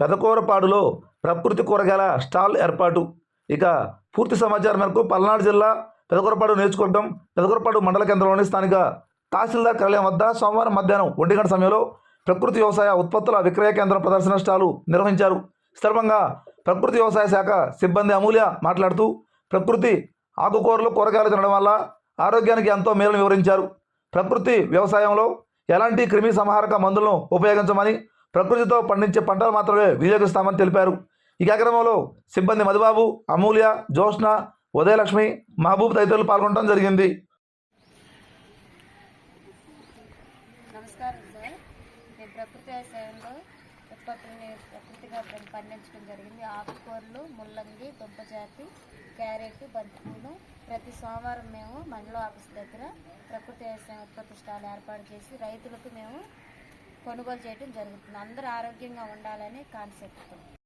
పెదకూరపాడులో ప్రకృతి కూరగాయల స్టాల్ ఏర్పాటు. ఇక పూర్తి సమాచారం మేరకు పల్నాడు జిల్లా పెదకూరపాడు నియోజకవర్గం పెదకూరపాడు మండల కేంద్రంలోని స్థానిక తహసీల్దార్ కార్యాలయం వద్ద సోమవారం మధ్యాహ్నం ఒంటి గంట సమయంలో ప్రకృతి వ్యవసాయ ఉత్పత్తుల విక్రయ కేంద్రం ప్రదర్శన స్టాలు నిర్వహించారు. సందర్భంగా ప్రకృతి వ్యవసాయ శాఖ సిబ్బంది అమూల్య మాట్లాడుతూ ప్రకృతి ఆకుకూరలు కూరగాయలు తినడం వల్ల ఆరోగ్యానికి ఎంతో మేలు వివరించారు. ప్రకృతి వ్యవసాయంలో ఎలాంటి క్రిమి సంహారక మందులను ఉపయోగించమని ప్రకృతితో పండించే పంటలు మాత్రమే వినియోగిస్తామని తెలిపారు. ఈ కార్యక్రమంలో సిబ్బంది మధుబాబు అమూల్య జోష్న ఉదయలక్ష్మి మహబూబ్ తదితరులు పాల్గొనడం జరిగింది. నమస్కారం సార్. నేను ప్రకృతి వ్యవసాయంలో ఉత్పత్తులని ప్రకృతిగా పండించడం జరిగింది. ఆకుకూరలు ముల్లంగి దుంపజాతి క్యారెట్ బంతిపూలు ప్రతి సోమవారం మేము మండల ఆఫీస్ దగ్గర ప్రకృతి వ్యవసాయం ఉత్పత్తి స్టాల్ ఏర్పాటు చేసి రైతులకు మేము కొనుగోలు చేయడం జరుగుతుంది. అందరూ ఆరోగ్యంగా ఉండాలని కాన్సెప్ట్